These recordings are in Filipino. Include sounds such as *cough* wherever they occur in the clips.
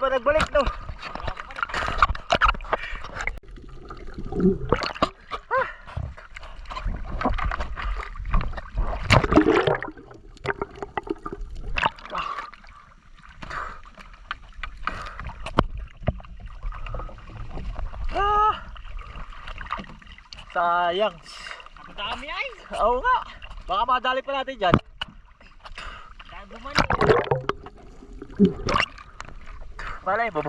pa nagbalik no. Ah. Sayang. Ang dami ay. Oo nga. Baka madali pa natin dyan. Dahil bumalik. Malay mo.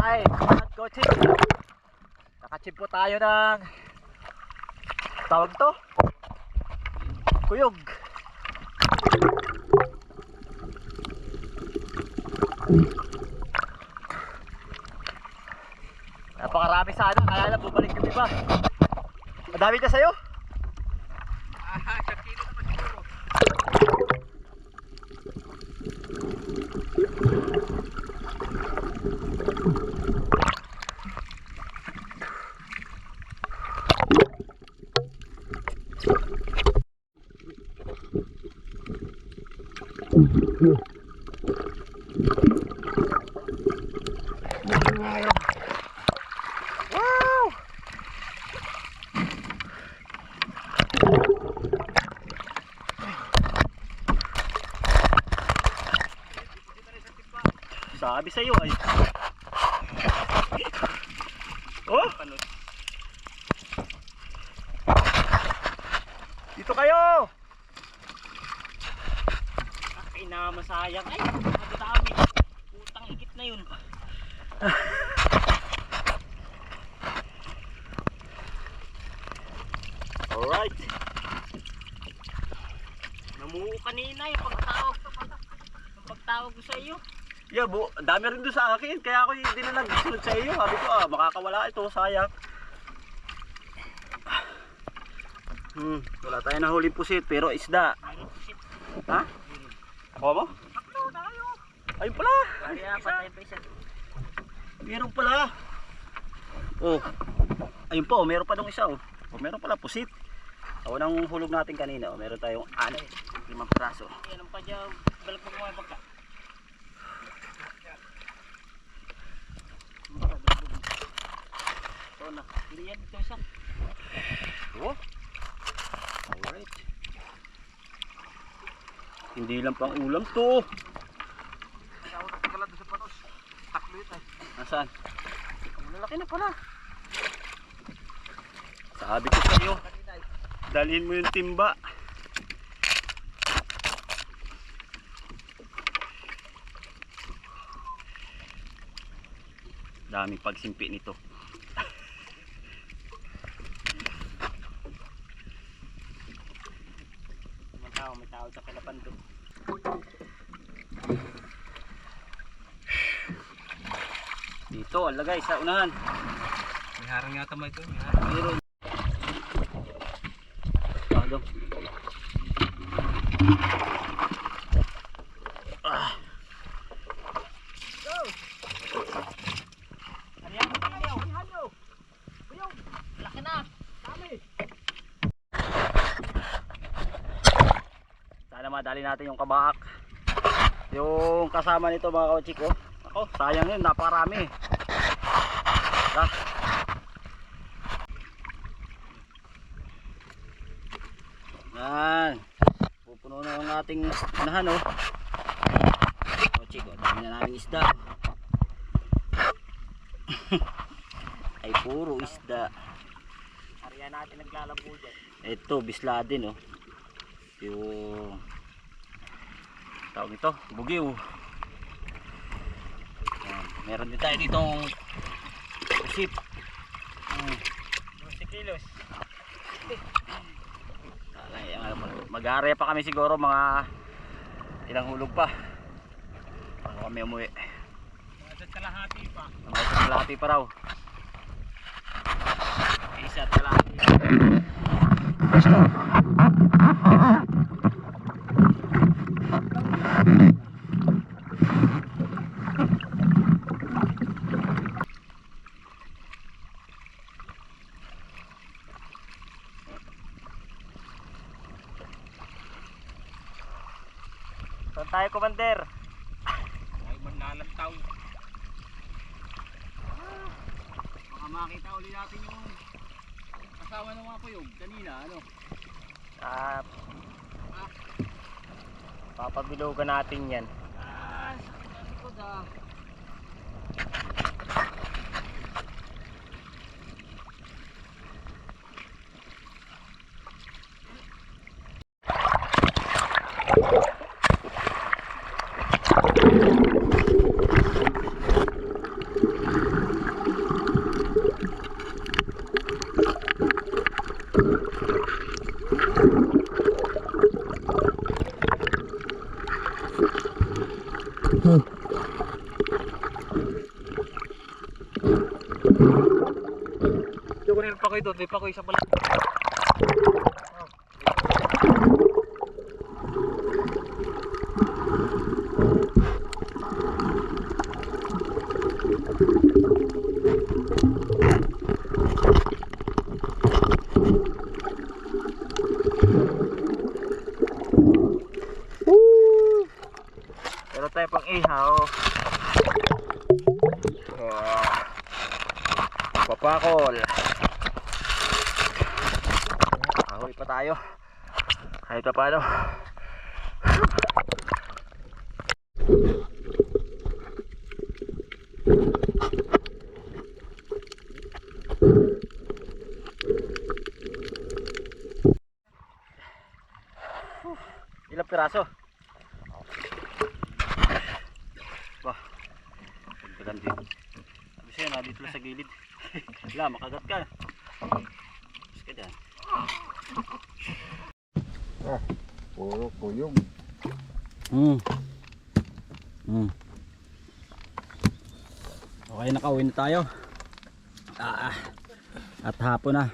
Ay, at coaching. Nakachip po tayo ng tawag to? Kuyog. Napakarami sana kaya lang bumalik yung iba. Madami ka sa'yo Ah, sa kilo naman siguro. wow sabi sa'yo ay oh dito kayo Ay, na masayang. Ay, ang dami. Putang ikit na yun. *laughs* alright Namuo kanina yung pagtawag. Yung pagtawag ko sa iyo. Yeah, bu dami rin doon sa akin. Kaya ako hindi na nagsunod sa iyo. Sabi ko, ah, makakawala ito. Sayang. Hmm, wala tayong nahuling pusit, pero isda. Ha? Ako mo? Taklo tayo. Ayun pala. Kaya patay pa isa. Meron pala. Oh. Ayun po, meron pa dong isa oh. oh meron pala pusit. Ako nang hulog natin kanina, oh, meron tayong ano, limang piraso. Yan ang pa dyan. Balik mo mga pagka. Ito na. Hindi yan. Ito isa. Oh. Alright. Hindi lang pang ulam to. Nasaan? Malaki na pala. Sabi ko sa iyo, dalhin mo yung timba. Daming pagsimpi nito. May tao. May sa kalapan doon. Dito, alagay sa unahan. May harang yata mo ito. Meron. Pardon. Ah, Ano yan? Ano yan? Laki na. Natin yung kabaak. Yung kasama nito mga kawachik oh. Ako, sayang yun, napakarami. Ah. Yan. Pupuno na yung ating unahan oh. Kawachik oh, dami na namin isda. *laughs* Ay puro isda. Ariyan natin naglalabo dyan. Ito, bisla din oh. Yung tawag ito, bugiw. Meron din tayo ditong usip. Hmm. 12 kilos. Mag-area pa kami siguro mga ilang hulog pa. Bago kami umuwi. Sa kalahati pa. Mga kalahati pa raw. Isa kalahati. Saan tayo, Commander? Ay, manlalantaw. Baka makita uli natin yung kasama ng mga kuyog kanina, ano? Ah, papabilugan natin yan. Ah, sakit ang likod ah. Kunin pa ko doon, may pa ko isa pala. Pero tayo pang ihaw. Oh. Papakol. Pa tayo. Kahit pa paano. Ilang piraso? Bah, pagdagan din. Sabi sa'yo, nandito lang sa gilid. *laughs* Wala, makagat ka. Mas ka. Puro kuyog. Hmm. Hmm. Okay, nakauwi na tayo. Ah, ah. at hapon na.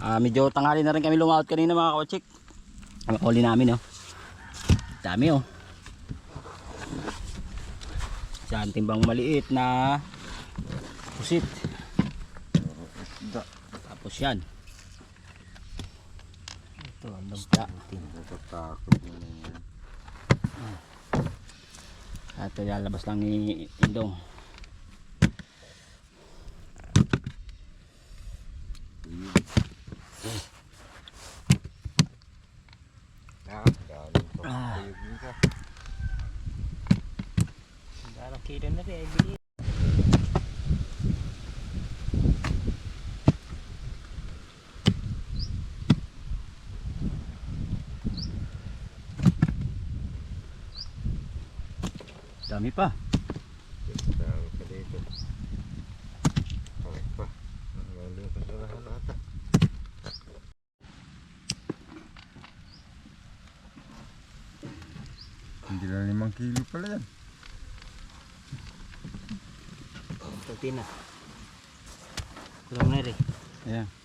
Ah, medyo tanghali na rin kami lumaot kanina mga kotsik. Ang huli namin, oh. Dami, oh. Saan timbang maliit na pusit. Tapos yan. Ito, ang isda. Natatakot mo na yan. At lalabas lang ni Indong. Ah, galing pa Ah. kuyog nito. Darang kilo na rin, ay bili. Dami pa. Dami pa dito. Ay pa. Galing pa sa lahat ata. Hindi lang limang kilo pala yan. Kunti na. Kulang na rin. Ayan.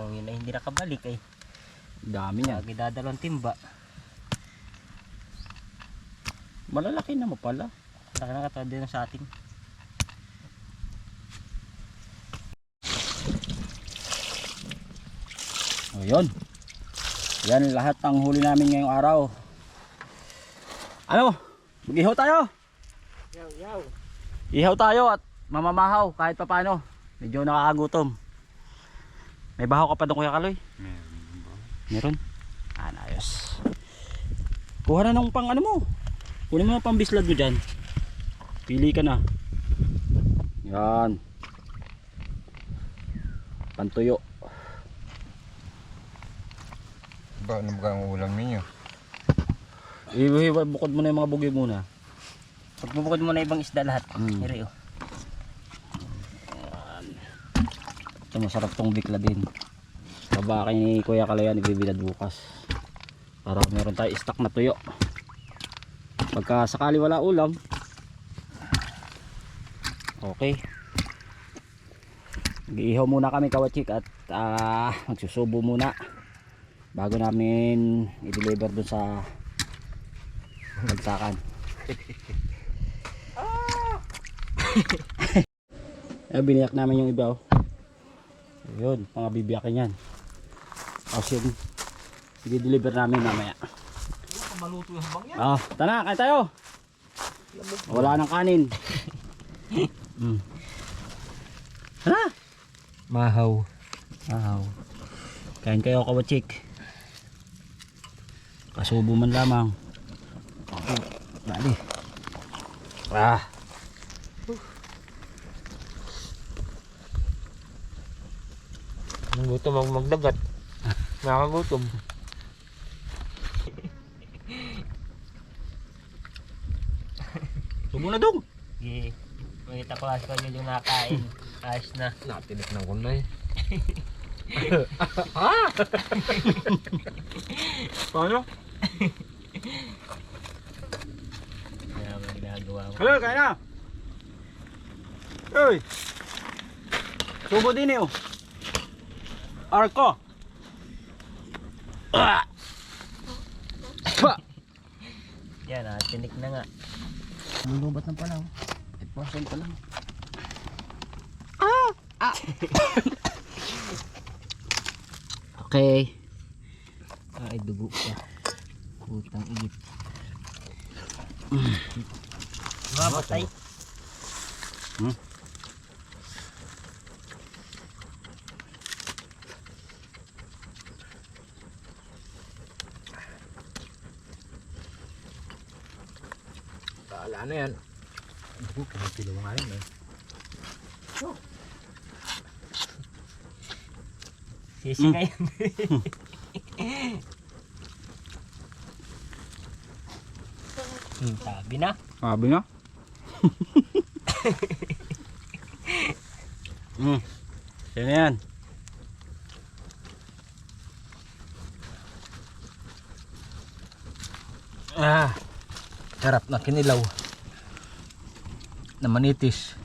Kung yun ay hindi nakabalik ay. Dami niyan. Lagi dadalawang timba. Malalaki na mo pala. Laki na katawad din sa atin. O yun. Yan lahat ang huli namin ngayong araw. Ano? Mag-ihaw tayo. Yaw, yaw. Ihaw tayo at mamamahaw kahit pa paano. Medyo nakakagutom. May bahaw ka pa doon Kuya Kaloy? Meron ba? Meron. Ah, ayos. Kuha na ng pang ano mo. Kunin mo na pang bislad mo dyan. Pili ka na. Yan. Pantuyo. Ba, ano ba ang ulam ninyo? Ihiwa, bukod mo na yung mga bugi muna. Pagbubukod mo na ibang isda lahat. Mm. Iri oh. Ito masarap tong bikla din. Baba kay ni Kuya Kalayan, ibibilad bukas. Para meron tayo stock na tuyo. Pagka sakali wala ulam. Okay. Mag-iihaw muna kami kawachik at ah, magsusubo muna bago namin i-deliver dun sa bagsakan. *laughs* eh, biniyak namin yung iba oh. Yun, mga bibiyakin yan. Tapos yun, i-deliver namin mamaya. Maluto yung habang yan. Ah, tara, kain tayo. Wala nang kanin. *laughs* mm. Tara. Mahaw. Wow. Kain kayo kawachik. Kasubo man lamang. Dali. Ah. Gutom ang magdagat. Nakakagutom. Subo na dong. Sige. Makita ko as yun yung nakain. Ayos na. Natinik ng kunay. ah! Paano? Kaya mo ginagawa mo. Hello, kain na. Uy. Subo din eh oh. Arko. Ah. Pa. Yan ah, tinik na nga. Lulubat na pala oh. 8% pa lang. Ah! Ah! okay. Ay, dugo pa. Putang igit. Mamatay. Hmm? Na yan. Dugo, kumipilo nga yun eh. Sisi Hmm. ngayon. *laughs* hmm, sabi na. Sabi nga. *laughs* hmm. Yan na yan. Ah, sarap na kinilaw. Na manitis.